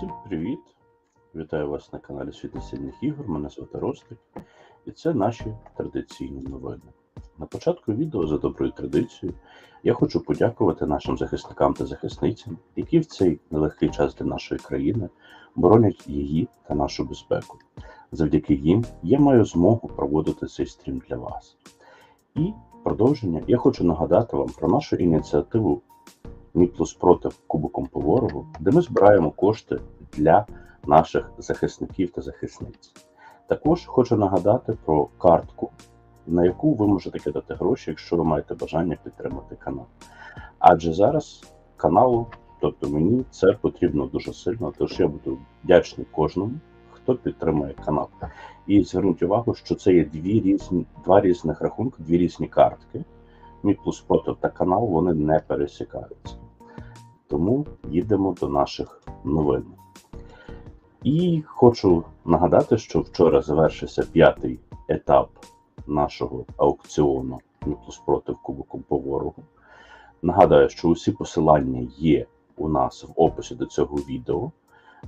Всім привіт! Вітаю вас на каналі Світ Сильних ігор. Мене звати Ростик, і це наші традиційні новини. На початку відео за доброю традицією я хочу подякувати нашим захисникам та захисницям, які в цей нелегкий час для нашої країни боронять її та нашу безпеку. Завдяки їм я маю змогу проводити цей стрім для вас. І продовження я хочу нагадати вам про нашу ініціативу Мій плюс проти Кубоком по ворогу, де ми збираємо кошти для наших захисників та захисниць. Також хочу нагадати про картку, на яку ви можете кидати гроші, якщо ви маєте бажання підтримати канал. Адже зараз каналу, тобто мені, це потрібно дуже сильно, тож я буду вдячний кожному, хто підтримує канал. І зверніть увагу, що це є дві різні, два різних рахунки, дві різні картки. Мій плюс проти та канал вони не пересікаються. Тому їдемо до наших новин. І хочу нагадати, що вчора завершився п'ятий етап нашого аукціону «Мій плюс Кубоком по ворогу. Нагадаю, що усі посилання є у нас в описі до цього відео.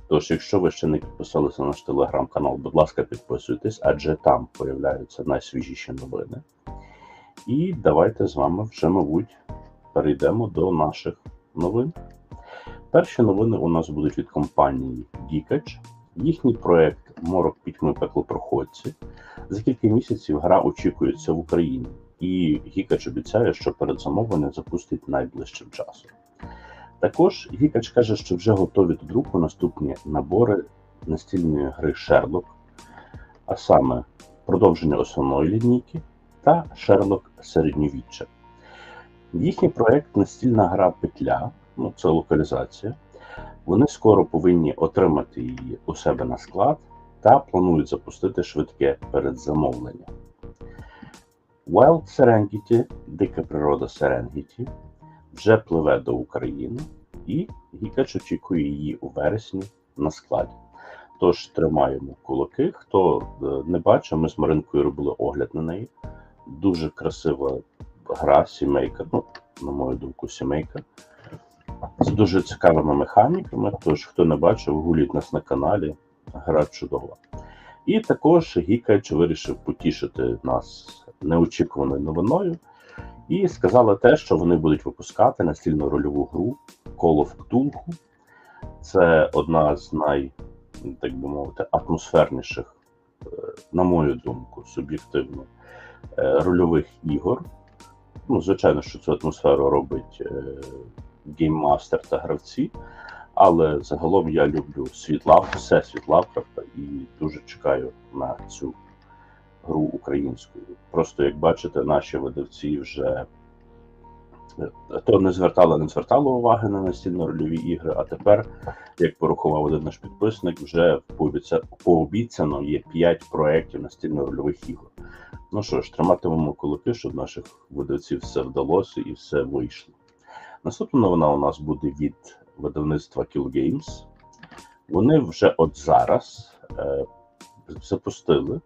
Тож, якщо ви ще не підписалися на наш телеграм-канал, будь ласка, підписуйтесь, адже там появляються найсвіжіші новини. І давайте з вами вже, мабуть, перейдемо до наших новин. Перші новини у нас будуть від компанії Geekage. Їхній проект Морок пітьми пеклопроходці. За кілька місяців гра очікується в Україні, і Geekage обіцяє, що передзамовлення запустить найближчим часом. Також Geekage каже, що вже готові до друку наступні набори настільної гри Sherlock, а саме продовження основної лінійки та Шерлок середньовіччя. Їхній проект настільна гра Петля, ну це локалізація. Вони скоро повинні отримати її у себе на склад та планують запустити швидке передзамовлення. Wild Serengeti, Дика природа Серенгеті, вже пливе до України, і Гікач очікує її у вересні на складі. Тож тримаємо кулаки. Хто е, не бачив, ми з Маринкою робили огляд на неї. Дуже красива гра, сімейка. Ну, на мою думку, сімейка. З дуже цікавими механіками. Тож, хто не бачив, гуліть нас на каналі. Гра чудова. І також Гікач вирішив потішити нас неочікуваною новиною. І сказали те, що вони будуть випускати настільну рольову гру Call of Cthulhu. Це одна з най, так би мовити, атмосферніших, е, на мою думку, суб'єктивно, е, рольових ігор. Ну, звичайно, що цю атмосферу робить е, гейммастер та гравці, але загалом я люблю світла, все Лавкрафта і дуже чекаю на цю гру українською. Просто як бачите, наші видавці вже то не звертали, не звертали уваги на настільно-рольові ігри. А тепер, як порахував один наш підписник, вже пообіцяно є 5 проєктів настільно-рольових ігор. Ну що ж, триматимемо кулаки, щоб наших видавців все вдалося і все вийшло. Наступна новина у нас буде від видавництва Kill Games. Вони вже от зараз е, запустили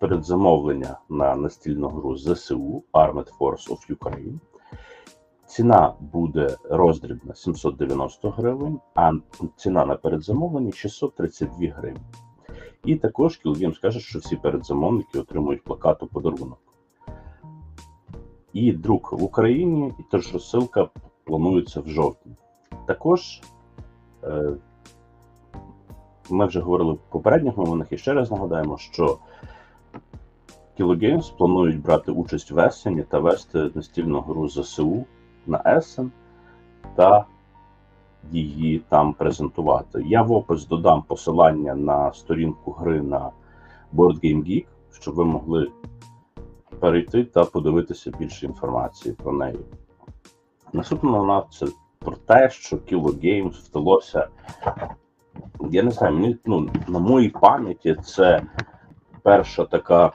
передзамовлення на настільну гру ЗСУ Armored Force of Ukraine. Ціна буде роздрібна 790 гривень, а ціна на передзамовлення 632 гривні. І також Кілгейм скаже, що всі передзамовники отримують плакат у подарунок. І друк в Україні, і теж розсилка планується в жовтні. Також е, ми вже говорили в попередніх новинах і ще раз нагадаємо, що Games планують брати участь в Есені та вести настільну гру ЗСУ на Есен та її там презентувати. Я в опис додам посилання на сторінку гри на Board Game Geek, щоб ви могли перейти та подивитися більше інформації про неї. Наступна новина це про те, що Kilo Games вдалося. Я не знаю, мені ну, на моїй пам'яті це перша така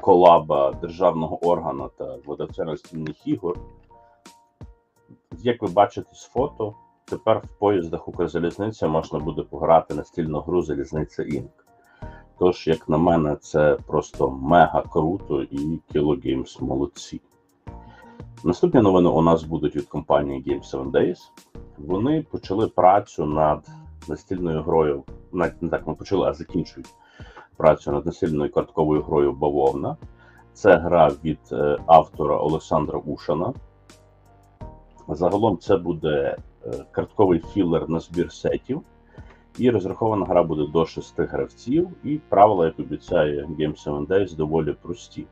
колаба державного органу та видавця настільних ігор. Як ви бачите з фото, тепер в поїздах Укрзалізниця можна буде пограти настільну гру Залізниця Інк. Тож, як на мене, це просто мега круто і Kilo Games молодці. Наступні новини у нас будуть від компанії Game 7 Days. Вони почали працю над настільною грою, навіть не так ми почали, а закінчують працю над настільною картковою грою Бавовна. Це гра від е, автора Олександра Ушана. Загалом це буде е, картковий філер на збір сетів. І розрахована гра буде до шести гравців, і правила, як обіцяє Game 7 Days, доволі прості.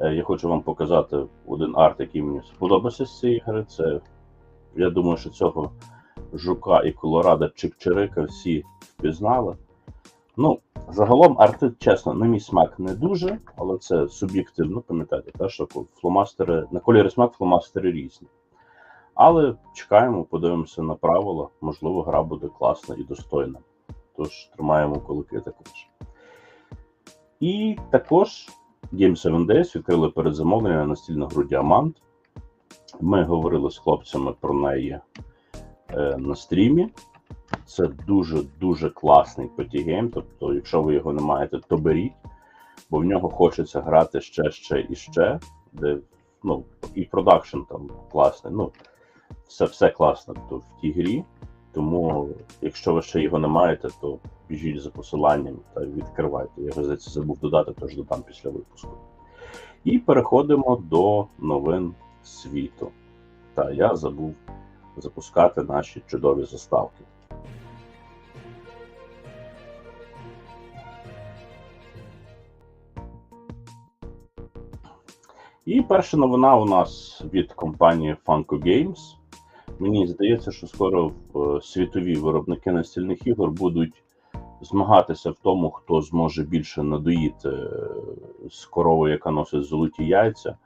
Е, Я хочу вам показати один арт, який мені сподобався з цієї гри. Це, я думаю, що цього жука і колорада Чик-Чирика всі впізнали. Ну, загалом арти, чесно, на мій смак не дуже, але це суб'єктивно, пам'ятаєте, та, що фломастери, на кольори смак фломастери різні. Але чекаємо, подивимося на правила. Можливо, гра буде класна і достойна. Тож тримаємо кулаки також. І також Game 7 Days відкрили передзамовлення на настільну гру Діамант. Ми говорили з хлопцями про неї е, на стрімі. Це дуже-дуже класний потігейм. Тобто, якщо ви його не маєте, то беріть, бо в нього хочеться грати ще, ще і ще. Де, ну, і продакшн там класний. Ну, все, все класно то в тій грі. Тому, якщо ви ще його не маєте, то біжіть за посиланням та відкривайте. Я здається, забув додати, тож додам після випуску. І переходимо до новин світу. Та я забув запускати наші чудові заставки. І перша новина у нас від компанії Funko Games. Мені здається, що скоро е, світові виробники настільних ігор будуть змагатися в тому, хто зможе більше надоїти е, з коровою, яка носить золоті яйця.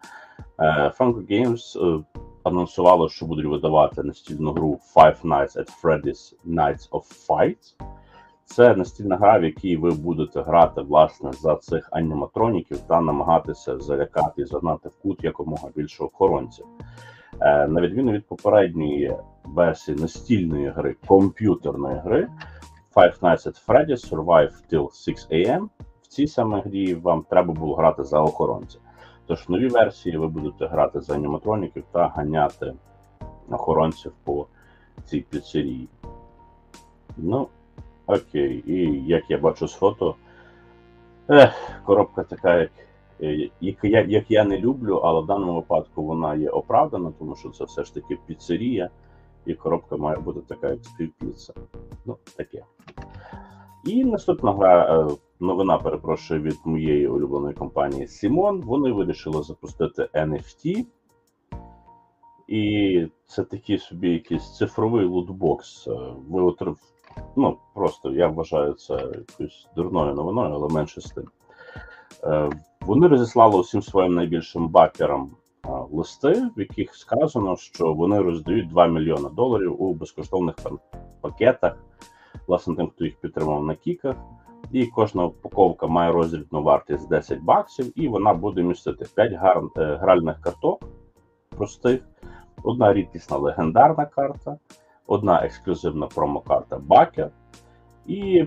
Е, Funko Games анонсувало, що будуть видавати настільну гру Five Nights at Freddy's Nights of Fight. Це настільна гра, в якій ви будете грати власне за цих аніматроніків та намагатися залякати і загнати в кут якомога більше охоронців. Е, На відміну від попередньої версії настільної гри, комп'ютерної гри Five Nights at Freddy's Survive Till 6 AM, в цій саме грі вам треба було грати за охоронця. Тож в новій версії ви будете грати за аніматроніків та ганяти охоронців по цій піцерії. Ну, окей, і як я бачу з фото, ех, коробка така, як, як, я, як я не люблю, але в даному випадку вона є оправдана, тому що це все ж таки піцерія, і коробка має бути така, як співпіца. Ну, таке. І наступна гра, е, новина, перепрошую, від моєї улюбленої компанії Simon. Вони вирішили запустити NFT. І це такий собі якийсь цифровий лутбокс. Е, Ви отрив... Ну, просто я вважаю це якоюсь дурною новиною, але менше з тим. Е, Вони розіслали усім своїм найбільшим бакерам е, листи, в яких сказано, що вони роздають 2 мільйони доларів у безкоштовних пакетах, власне, тим, хто їх підтримав на кіках. І кожна упаковка має розрібну вартість 10 баксів, і вона буде містити 5 гар... е, гральних карток простих, одна рідкісна легендарна карта, одна ексклюзивна промокарта Бакер. І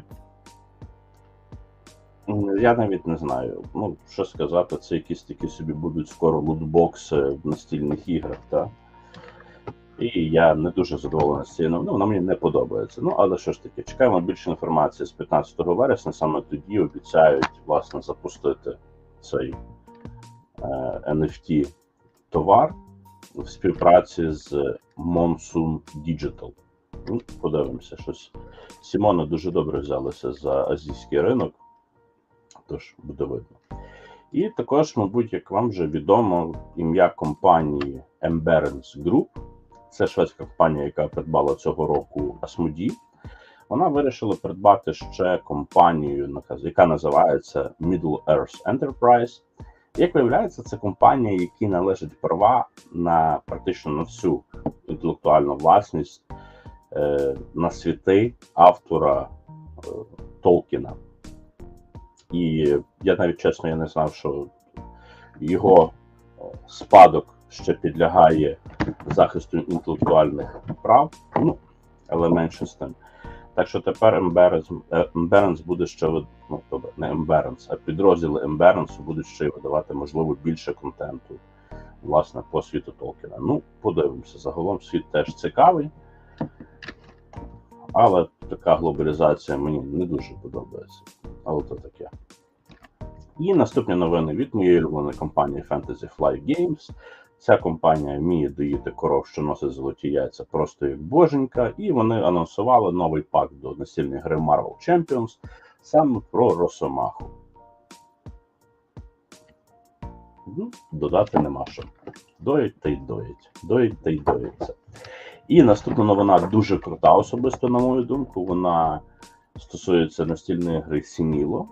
я навіть не знаю, ну що сказати, це якісь такі собі будуть скоро лутбокси в настільних іграх. Та? І я не дуже задоволений з цією новиною, вона мені не подобається. Ну, але що ж таки, чекаємо більше інформації з 15 вересня. Саме тоді обіцяють власне запустити цей е, NFT товар в співпраці з Monsoon Digital. Ну, подивимося, щось. Сімони дуже добре взялися за азійський ринок, тож буде видно. І також, мабуть, як вам вже відомо, ім'я компанії Emberance Group. Це шведська компанія, яка придбала цього року Asmodee. Вона вирішила придбати ще компанію, яка називається Middle Earth Enterprise. Як виявляється, це компанія, якій належать права на практично на всю інтелектуальну власність е, на світи автора е, Толкіна. І я навіть чесно я не знав, що його е, спадок ще підлягає захисту інтелектуальних прав, ну, але менше з тим. Так що тепер Emberance, е, буде ще ну, добре, не Emberance, а підрозділи Emberance будуть ще й видавати, можливо, більше контенту власне по світу Толкіна. Ну, подивимося. Загалом світ теж цікавий. Але така глобалізація мені не дуже подобається. Але то таке. І наступні новини від моєї улюбленої компанії Fantasy Flight Games. Ця компанія вміє доїти коров, що носить золоті яйця просто як боженька, і вони анонсували новий пак до настільної гри Marvel Champions саме про Росомаху. Ну, додати нема що. Доїть та й доїть. Доїть та й доїться. І наступна новина дуже крута, особисто, на мою думку. Вона стосується настільної гри Сіміло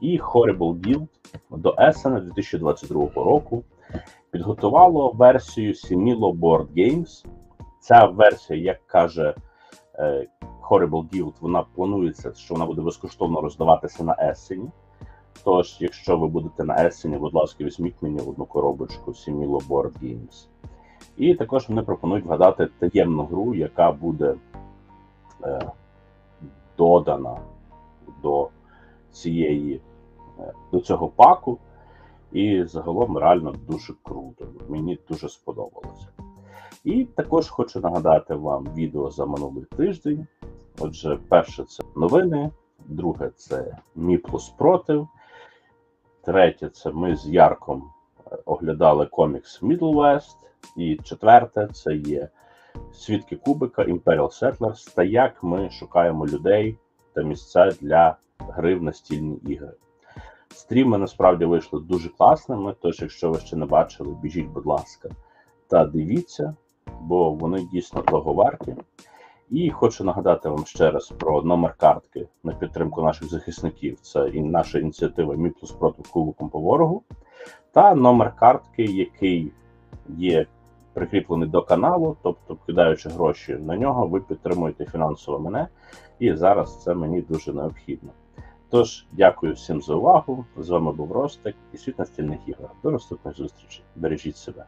і Horrible Guild до Essen 2022 року. Підготувало версію Similo Board Games. Ця версія, як каже е, Horrible Guild, вона планується, що вона буде безкоштовно роздаватися на Ессені. Тож, якщо ви будете на Ессені, будь ласка, візьміть мені одну коробочку Similo Board Games. І також вони пропонують вгадати таємну гру, яка буде е, додана до цієї е, до цього паку. І загалом реально дуже круто. Мені дуже сподобалося. І також хочу нагадати вам відео за минулий тиждень. Отже, перше це новини, друге це Мі плюс против. Третє це ми з Ярком е, оглядали комікс Middle West. І четверте це є Свідки Кубика, Imperial Settlers та як ми шукаємо людей та місця для гри в настільні ігри. Стріми насправді вийшли дуже класними. Тож, якщо ви ще не бачили, біжіть, будь ласка, та дивіться, бо вони дійсно того варті. І хочу нагадати вам ще раз про номер картки на підтримку наших захисників. Це і наша ініціатива Міплус проти Кубиком по ворогу, та номер картки, який є прикріплений до каналу, тобто, кидаючи гроші на нього, ви підтримуєте фінансово мене, і зараз це мені дуже необхідно. Тож, дякую всім за увагу. З вами був Ростик і світ настільних ігор. До наступних зустрічей. Бережіть себе.